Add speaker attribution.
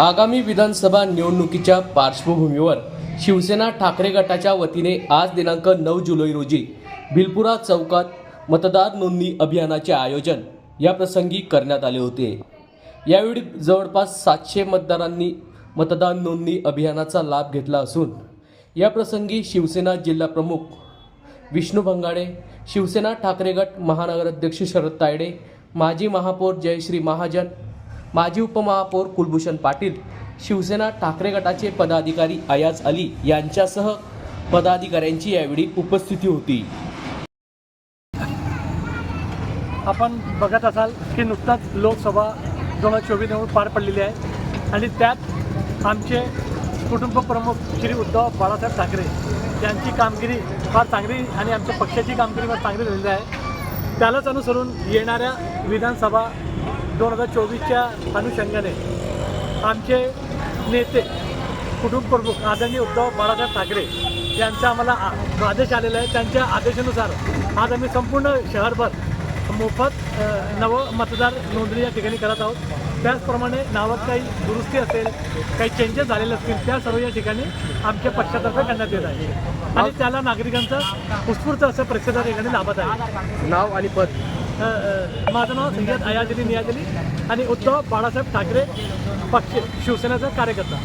Speaker 1: आगामी विधानसभा निवडणुकीच्या पार्श्वभूमीवर शिवसेना ठाकरे गटाच्या वतीने आज दिनांक नऊ जुलै रोजी भिलपुरा चौकात मतदार नोंदणी अभियानाचे आयोजन या प्रसंगी करण्यात आले होते. यावेळी जवळपास सातशे मतदारांनी मतदान नोंदणी अभियानाचा लाभ घेतला असून या प्रसंगी शिवसेना जिल्हा प्रमुख विष्णू भंगाडे शिवसेना ठाकरे गट महानगराध्यक्ष शरद तायडे माजी महापौर जयश्री महाजन माजी उपमहापौर कुलभूषण पाटील शिवसेना ठाकरे गटाचे पदाधिकारी अयाज अली यांच्यासह पदाधिकाऱ्यांची यावेळी उपस्थिती होती.
Speaker 2: आपण बघत असाल की नुकताच लोकसभा दोन हजार चोवीस निवडणूक पार पडलेली आहे. आणि त्यात आमचे कुटुंब प्रमुख श्री उद्धव बाळासाहेब ठाकरे यांची कामगिरी फार चांगली आणि आमच्या पक्षाची कामगिरी फार चांगली झालेली आहे. त्यालाच अनुसरून येणाऱ्या विधानसभा दोन हजार चोवीसच्या अनुषंगाने आमचे नेते कुटुंब प्रमुख आदरणीय उद्धव बाळासाहेब ठाकरे यांचा आम्हाला आ- आदेश आलेला आहे. त्यांच्या आदेशानुसार आज आम्ही संपूर्ण शहरभर मोफत नव मतदार नोंदणी या ठिकाणी करत आहोत. त्याचप्रमाणे नावात काही दुरुस्ती असेल काही चेंजेस झालेले असतील त्या सर्व या ठिकाणी आमच्या पक्षातर्फे करण्यात येत आहे. आणि त्याला नागरिकांचं उत्स्फूर्त असं प्रतिसाद या ठिकाणी लाभत आहे.
Speaker 1: नाव आणि पद.
Speaker 2: माझं नाव सय्यद अयाजली नियाजली आणि उद्धव बाळासाहेब ठाकरे पक्ष शिवसेनेचा कार्यकर्ता.